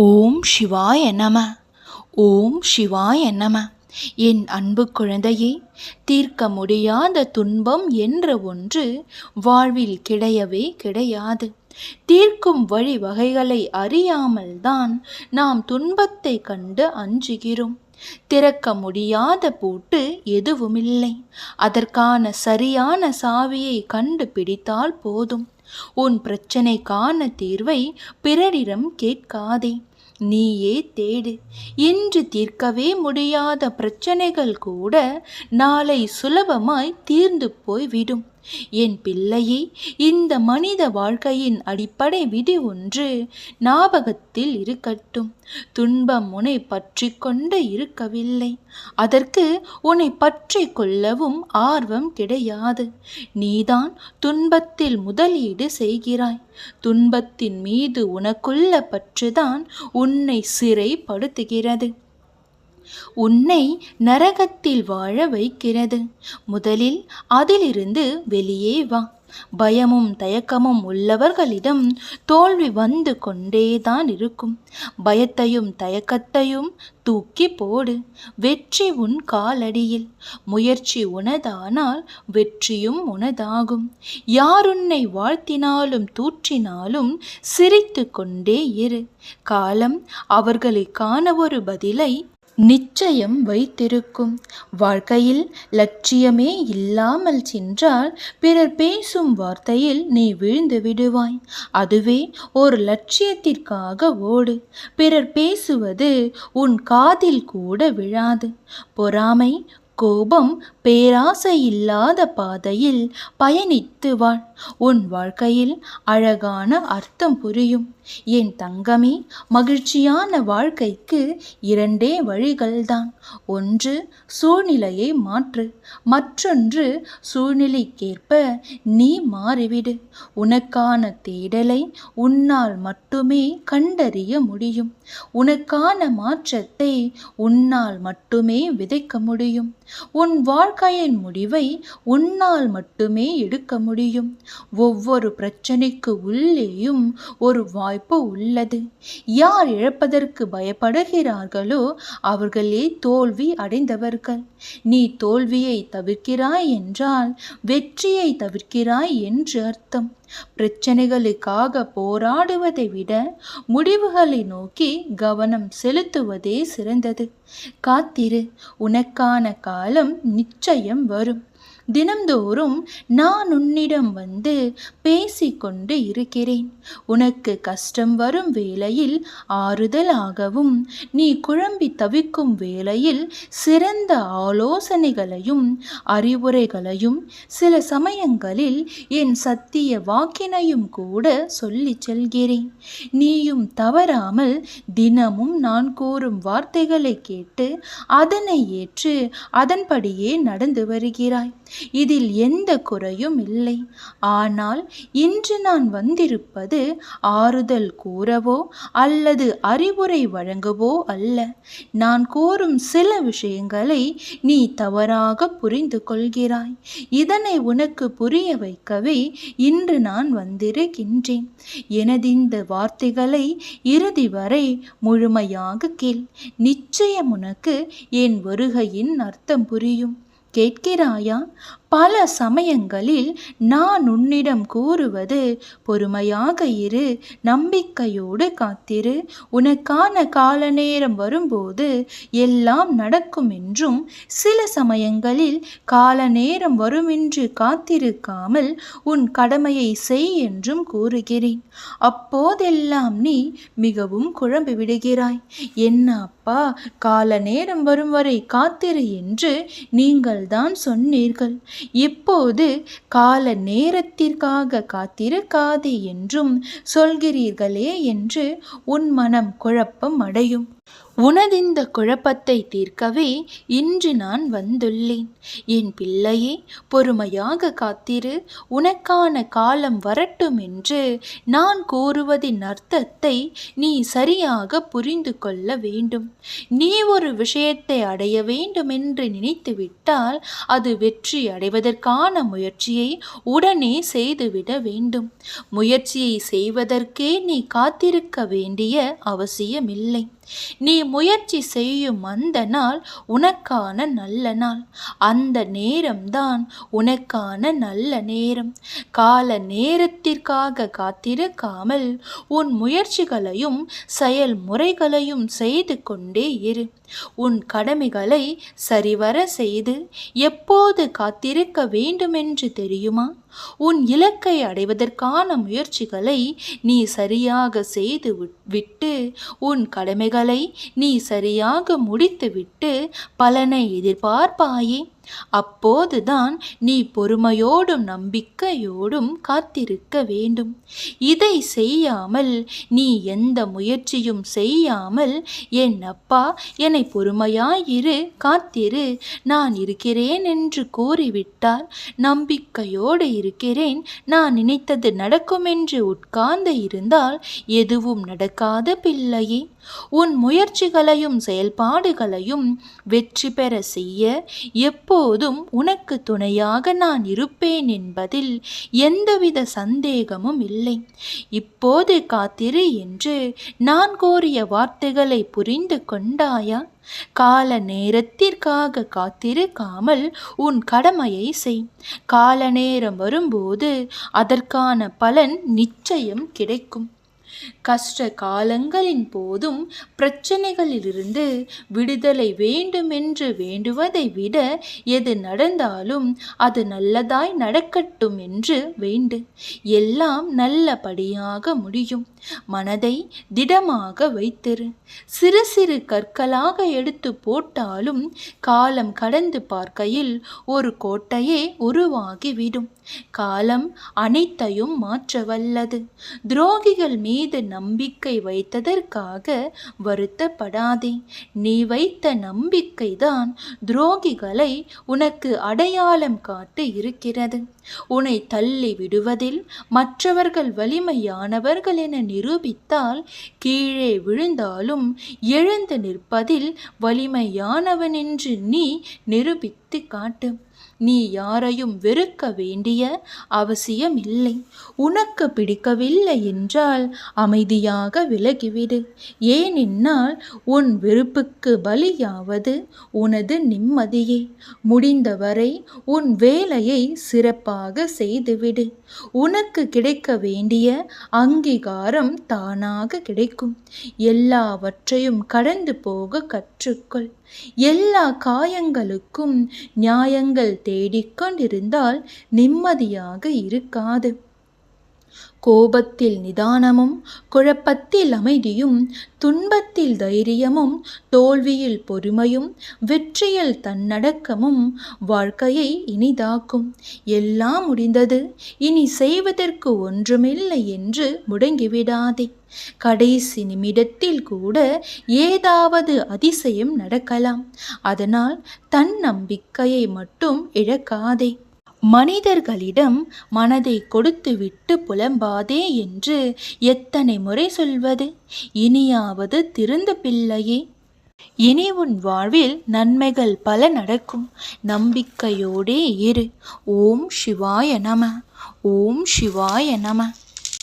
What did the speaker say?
ஓம் சிவாய நம. ஓம் சிவாய நம. என் அன்பு குழந்தையே தீர்க்க முடியாத துன்பம் என்ற ஒன்று வாழ்வில் கிடையவே கிடையாது. தீர்க்கும் வழி வகைகளை அறியாமல்தான் நாம் துன்பத்தை கண்டு அஞ்சுகிறோம். திறக்க முடியாத பூட்டு எதுவுமில்லை. அதற்கான சரியான சாவியை கண்டுபிடித்தால் போதும். உன் பிரச்சனைக்கான தீர்வை பிறரிடம் கேட்காதே. நீயே தேடு. இன்று தீர்க்கவே முடியாத பிரச்சனைகள் கூட நாளை சுலபமாய் தீர்ந்து போய்விடும். என் பிள்ளையே இந்த மனித வாழ்க்கையின் அடிப்படை விதி ஒன்று ஞாபகத்தில் இருக்கட்டும். துன்பம் உன்னை பற்றி கொண்டு இருக்கவில்லை. அதற்கு உன்னை பற்றி கொள்ளவும் ஆர்வம் கிடையாது. நீதான் துன்பத்தில் முதலீடு செய்கிறாய். துன்பத்தின் மீது உனக்குள்ள பற்றுதான் உன்னை சிறைப்படுத்துகிறது. உன்னை நரகத்தில் வாழ வைக்கிறது. முதலில் அதிலிருந்து வெளியே வா. பயமும் தயக்கமும் உள்ளவர்களிடம் தோல்வி வந்து கொண்டேதான் இருக்கும். பயத்தையும் தயக்கத்தையும் தூக்கி போடு. வெற்றி உன் காலடியில். முயற்சி உனதானால் வெற்றியும் உனதாகும். யாருன்னை வாழ்த்தினாலும் தூற்றினாலும் சிரித்து கொண்டே இரு. காலம் அவர்களுக்கான ஒரு பதிலை நிச்சயம் வைத்திருக்கும். வாழ்க்கையில் லட்சியமே இல்லாமல் சென்றால் பிறர் பேசும் வார்த்தையில் நீ விழுந்து விடுவாய். அதுவே ஒரு லட்சியத்திற்காக ஓடு. பிறர் பேசுவது உன் காதில் கூட விழாது. பொறாமை கோபம் பேராசை இல்லாத பாதையில் பயணித்து வாழ் உன் வாழ்க்கையில் அழகான அர்த்தம் புரியும். என் தங்கமே மகிழ்ச்சியான வாழ்க்கைக்கு இரண்டே வழிகள்தான். ஒன்று சூழ்நிலையை மாற்று. மற்றொன்று சூழ்நிலைக்கேற்ப நீ மாறிவிடு. உனக்கான தேடலை உன்னால் மட்டுமே கண்டறிய முடியும். உனக்கான மாற்றத்தை உன்னால் மட்டுமே விதைக்க முடியும். உன் வாழ்க்கை வாழ்க்கையின் முடிவை உன்னால் மட்டுமே எடுக்க முடியும். ஒவ்வொரு பிரச்சனைக்கு உள்ளேயும் ஒரு வாய்ப்பு உள்ளது. யார் இழப்பதற்கு பயப்படுகிறார்களோ அவர்களே தோல்வி அடைந்தவர்கள். நீ தோல்வியை தவிர்க்கிறாய் என்றால் வெற்றியை தவிர்க்கிறாய் என்று அர்த்தம். பிரச்சனைகளுக்காக போராடுவதை விட முடிவுகளை நோக்கி கவனம் செலுத்துவதே சிறந்தது. காத்திரு உனக்கான காலம் நிச்சயம் வரும். தினம்தோறும் நான் உன்னிடம் வந்து பேசிக்கொண்டு இருக்கிறேன். உனக்கு கஷ்டம் வரும் வேளையில் ஆறுதலாகவும் நீ குழம்பி தவிக்கும் வேளையில் சிறந்த ஆலோசனைகளையும் அறிவுரைகளையும் சில சமயங்களில் என் சத்திய வாக்கினையும் கூட சொல்லி செல்கிறேன். நீயும் தவறாமல் தினமும் நான் கூறும் வார்த்தைகளை கேட்டு அதனை ஏற்று அதன்படியே நடந்து வருகிறாய். இதில் எந்த குறையும் இல்லை. ஆனால் இன்று நான் வந்திருப்பது ஆறுதல் கூறவோ அல்லது அறிவுரை வழங்கவோ அல்ல. நான் கூறும் சில விஷயங்களை நீ தவறாக புரிந்து கொள்கிறாய். இதனை உனக்கு புரிய வைக்கவே இன்று நான் வந்திருக்கின்றேன். எனதிந்த வார்த்தைகளை இறுதி வரை முழுமையாக கேள். நிச்சயம் உனக்கு என் வருகையின் அர்த்தம் புரியும். கேட்கிறாயா? பல சமயங்களில் நான் உன்னிடம் கூறுவது பொறுமையாக இரு நம்பிக்கையோடு காத்திரு. உனக்கான கால நேரம் வரும்போது எல்லாம் நடக்கும் என்றும் சில சமயங்களில் கால நேரம் வருமென்று காத்திருக்காமல் உன் கடமையை செய் என்றும் கூறுகிறேன். அப்போதெல்லாம் நீ மிகவும் குழம்பி விடுகிறாய். என்ன அப்பா கால நேரம் வரும் வரை காத்திரு என்று நீங்கள் நீங்கள்தான் சொன்னீர்கள். இப்போது கால நேரத்திற்காக காத்திருக்காதே என்றும் சொல்கிறீர்களே என்று உன் மனம் குழப்பம் அடையும். உனதிந்த குழப்பத்தை தீர்க்கவே இன்று நான் வந்துள்ளேன். என் பிள்ளையே பொறுமையாக காத்திரு. உனக்கான காலம் வரட்டும் என்று நான் கூறுவதின் அர்த்தத்தை நீ சரியாக புரிந்து கொள்ள வேண்டும். நீ ஒரு விஷயத்தை அடைய வேண்டும் என்று நினைத்துவிட்டால் அது வெற்றி அடைவதற்கான முயற்சியை உடனே செய்துவிட வேண்டும். முயற்சியை செய்வதற்கே நீ காத்திருக்க வேண்டிய அவசியமில்லை. நீ முயற்சி செய்யும் அந்த நாள் உனக்கான நல்ல நாள். அந்த நேரம்தான் உனக்கான நல்ல நேரம். கால நேரத்திற்காக காத்திருக்காமல் உன் முயற்சிகளையும் செயல்முறைகளையும் செய்து கொண்டே இரு. உன் கடமைகளை சரிவர செய்து எப்போது காத்திருக்க வேண்டுமென்று தெரியுமா? உன் இலக்கை அடைவதற்கான முயற்சிகளை நீ சரியாக செய்து விட்டு உன் கடமைகளை நீ சரியாக முடித்துவிட்டு பலனை எதிர்பார்ப்பாயே. அப்போதுதான் நீ பொறுமையோடும் நம்பிக்கையோடும் காத்திருக்க வேண்டும். இதை செய்யாமல் நீ எந்த முயற்சியும் செய்யாமல் என் அப்பா என்னை பொறுமையாயிரு காத்திரு நான் இருக்கிறேன் என்று கூறிவிட்டால் நம்பிக்கையோடு இருக்கிறேன் நான் நினைத்தது நடக்கும் என்று உட்கார்ந்து இருந்தால் எதுவும் நடக்காத பிள்ளையே. உன் முயற்சிகளையும் செயல்பாடுகளையும் வெற்றி பெற செய்ய எப்போ எப்போதும் உனக்கு துணையாக நான் இருப்பேன் என்பதில் எந்தவித சந்தேகமும் இல்லை. இப்போது காத்திரு என்று நான் கோரிய வார்த்தைகளை புரிந்து கொண்டாயா? கால நேரத்திற்காக காத்திருக்காமல் உன் கடமையை செய். கால நேரம் வரும்போது அதற்கான பலன் நிச்சயம் கிடைக்கும். கஷ்ட காலங்களின் போதும் பிரச்சனைகளிலிருந்து விடுதலை வேண்டுமென்று வேண்டுவதை விட எது நடந்தாலும் அது நல்லதாய் நடக்கட்டும் என்று வேண்டு. எல்லாம் நல்லபடியாக முடியும். மனதை திடமாக வைத்திரு. சிறு சிறு கற்களாக எடுத்து போட்டாலும் காலம் கடந்து பார்க்கையில் ஒரு கோட்டையே உருவாகிவிடும். காலம் அனைத்தையும் மாற்றவல்லது. துரோகிகள் மீது நம்பிக்கை வைத்ததற்காக வருத்தப்படாதே. நீ வைத்த நம்பிக்கைதான் துரோகிகளை உனக்கு அடையாளம் காட்டு இருக்கிறது. உன்னை தள்ளி விடுவதில் மற்றவர்கள் வலிமையானவர்கள் என நிரூபித்தால் கீழே விழுந்தாலும் எழுந்து நிற்பதில் வலிமையானவன் என்று நீ நிரூபித்து காட்டு. நீ யாரையும் வெறுக்க வேண்டிய அவசியமில்லை. உனக்கு பிடிக்கவில்லை என்றால் அமைதியாக விலகிவிடு. ஏனென்னால் உன் வெறுப்புக்கு பலியாவது உனது நிம்மதியே. முடிந்தவரை உன் வேலையை சிறப்பாக செய்துவிடு. உனக்கு கிடைக்க வேண்டிய அங்கீகாரம் தானாக கிடைக்கும். எல்லாவற்றையும் கடந்து போக கற்றுக்கொள். எல்லா காயங்களுக்கும் நியாயங்கள் தேடிக்கொண்டிருந்தால் நிம்மதியாக இருக்காது. கோபத்தில் நிதானமும் குழப்பத்தில் அமைதியும் துன்பத்தில் தைரியமும் தோல்வியில் பொறுமையும் வெற்றியில் தன்னடக்கமும் வாழ்க்கையை இனிதாக்கும். எல்லாம் முடிந்தது. இனி செய்வதற்கு ஒன்றுமில்லை என்று முடங்கிவிடாதே. கடைசி நிமிடத்தில் கூட ஏதாவது அதிசயம் நடக்கலாம். அதனால் தன் நம்பிக்கையை மட்டும் இழக்காதே. மனிதர்களிடம் மனதை கொடுத்துவிட்டு புலம்பாதே என்று எத்தனை முறை சொல்வது? இனியாவது திருந்து பிள்ளையே. இனி உன் வாழ்வில் நன்மைகள் பல நடக்கும். நம்பிக்கையோடே இரு. ஓம் சிவாய நம. ஓம் சிவாய நம.